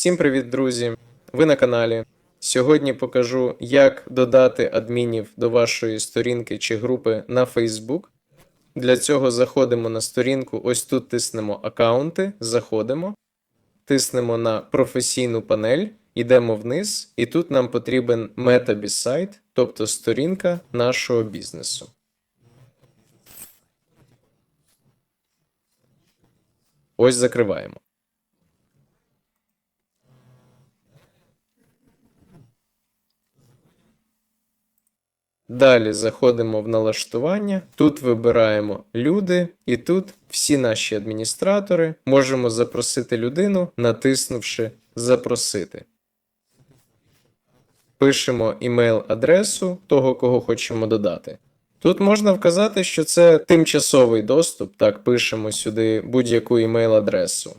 Всім привіт, друзі! Ви на каналі. Сьогодні покажу, як додати адмінів до вашої сторінки чи групи на Facebook. Для цього заходимо на сторінку, ось тут тиснемо аккаунти, заходимо, тиснемо на професійну панель, йдемо вниз, і тут нам потрібен метабіс сайт, тобто сторінка нашого бізнесу. Ось закриваємо. Далі заходимо в налаштування. Тут вибираємо люди, і тут всі наші адміністратори можемо запросити людину, натиснувши Запросити. Пишемо імейл-адресу того, кого хочемо додати. Тут можна вказати, що це тимчасовий доступ. Так, пишемо сюди будь-яку імейл-адресу.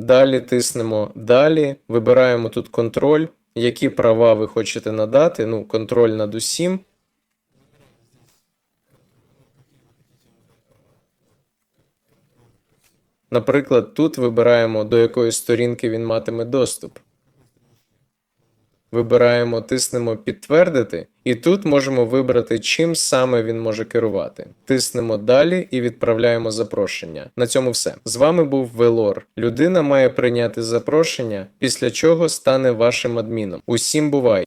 Далі тиснемо Далі, вибираємо тут контроль, які права ви хочете надати. Ну, контроль над усім. Наприклад, тут вибираємо, до якої сторінки він матиме доступ. Вибираємо, тиснемо підтвердити, і тут можемо вибрати, чим саме він може керувати. Тиснемо далі і відправляємо запрошення. На цьому все. З вами був Велор. Людина має прийняти запрошення, після чого стане вашим адміном. Усім бувай!